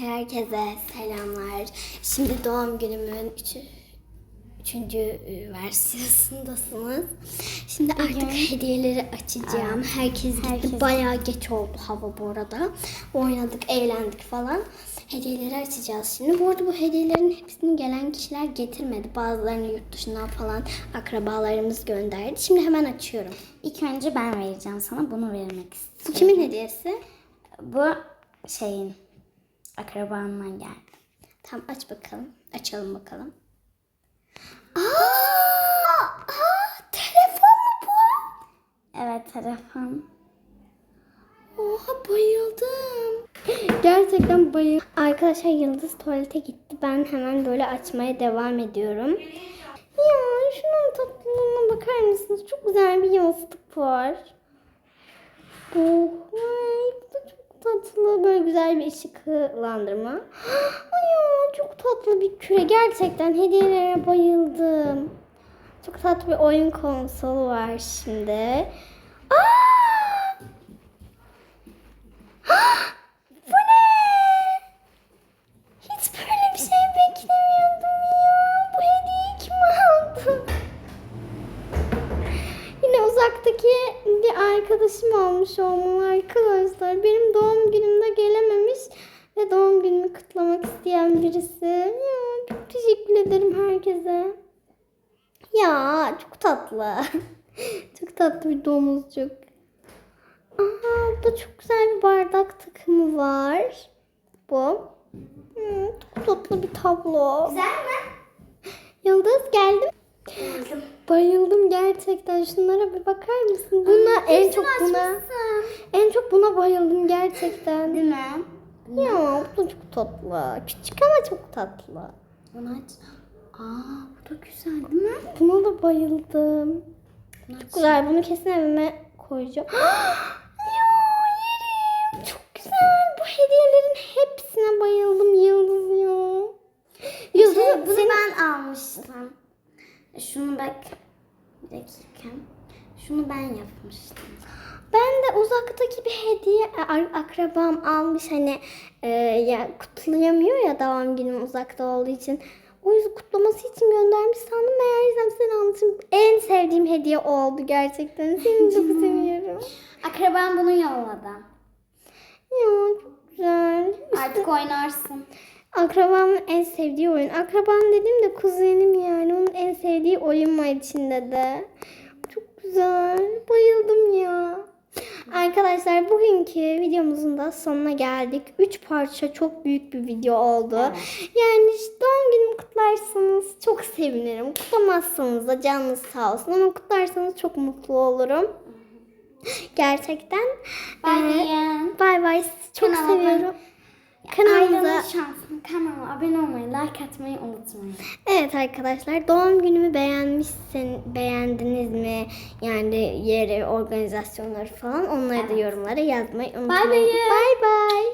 Herkese selamlar. Şimdi doğum günümün üçü, üçüncü e, versiyonundasınız. Şimdi artık hediyeleri açacağım. Herkes gitti. Herkes- Bayağı geç oldu hava bu arada. Oynadık, eğlendik falan. Hediyeleri açacağız şimdi. Bu arada bu hediyelerin hepsini gelen kişiler getirmedi. Bazılarını yurt dışından falan akrabalarımız gönderdi. Şimdi hemen açıyorum. İlk önce ben vereceğim sana. Bunu vermek Bu istiyorum. kimin hediyesi? Bu şeyin akrabandan geldi. Tamam aç bakalım. Açalım bakalım. Aa! Aa! Telefon mu bu? Evet telefon. Oha bayıldım. Gerçekten bayıldım. Arkadaşlar Yıldız tuvalete gitti. Ben hemen böyle açmaya devam ediyorum. Ya şunun tatlılığına bakar mısınız? Çok güzel bir yastık var. Bu tatlı. Böyle güzel bir ışıklandırma. Ay çok tatlı bir küre. Gerçekten hediyelere bayıldım. Çok tatlı bir oyun konsolu var şimdi. Aa! Arkadaşım almış olmalı arkadaşlar. Benim doğum günümde gelememiş ve doğum günümü kutlamak isteyen birisi. Ya çok teşekkür ederim herkese. Ya çok tatlı. çok tatlı bir domuzcuk. Aha burada çok güzel bir bardak takımı var. Bu. Hmm, çok tatlı bir tablo. Güzel mi? Yıldız geldim. Bayıldım gerçekten. Şunlara bir bakar mısın? Buna en çok buna en çok buna bayıldım gerçekten. Değil mi? Ya bu da çok tatlı. Küçük ama çok tatlı. Bunu aç. Aa bu da güzel değil mi? Buna da bayıldım. Bunu aç. Çok güzel. Bunu kesin evime koyacağım. ya yerim. Çok güzel. Bu hediyelerin hepsine bayıldım Yıldız ya. Yıldız Şey, bunu senin- ben almıştım. Şunu bak. Bir dakika. Şunu ben yapmıştım. Ben de uzaktaki bir hediye e, akrabam almış hani e, ya kutlayamıyor ya doğum günüm uzakta olduğu için. O yüzden kutlaması için göndermiş sandım. Meğersem sen almışsın. En sevdiğim hediye o oldu gerçekten. Seni çok seviyorum. Akraban bunu yolladı. Ya çok güzel. Artık oynarsın. Akrabamın en sevdiği oyun. Akrabam dedim de kuzenim yani. Onun en sevdiği oyun var içinde de. Çok güzel. Bayıldım ya. Arkadaşlar bugünkü videomuzun da sonuna geldik. Üç parça çok büyük bir video oldu. Evet. Yani işte doğum günümü kutlarsanız çok sevinirim. Kutlamazsanız da canınız sağ olsun. Ama kutlarsanız çok mutlu olurum. Gerçekten. Bay Ee, bay. Bay bay. Çok Kanala seviyorum. Kanalımıza şanslı. Kanala abone olmayı, like atmayı unutmayın. Evet arkadaşlar doğum günümü beğenmişsin beğendiniz mi? Yani yeri, organizasyonları falan onları da yorumlara yazmayı unutmayın. bay. Bay bay.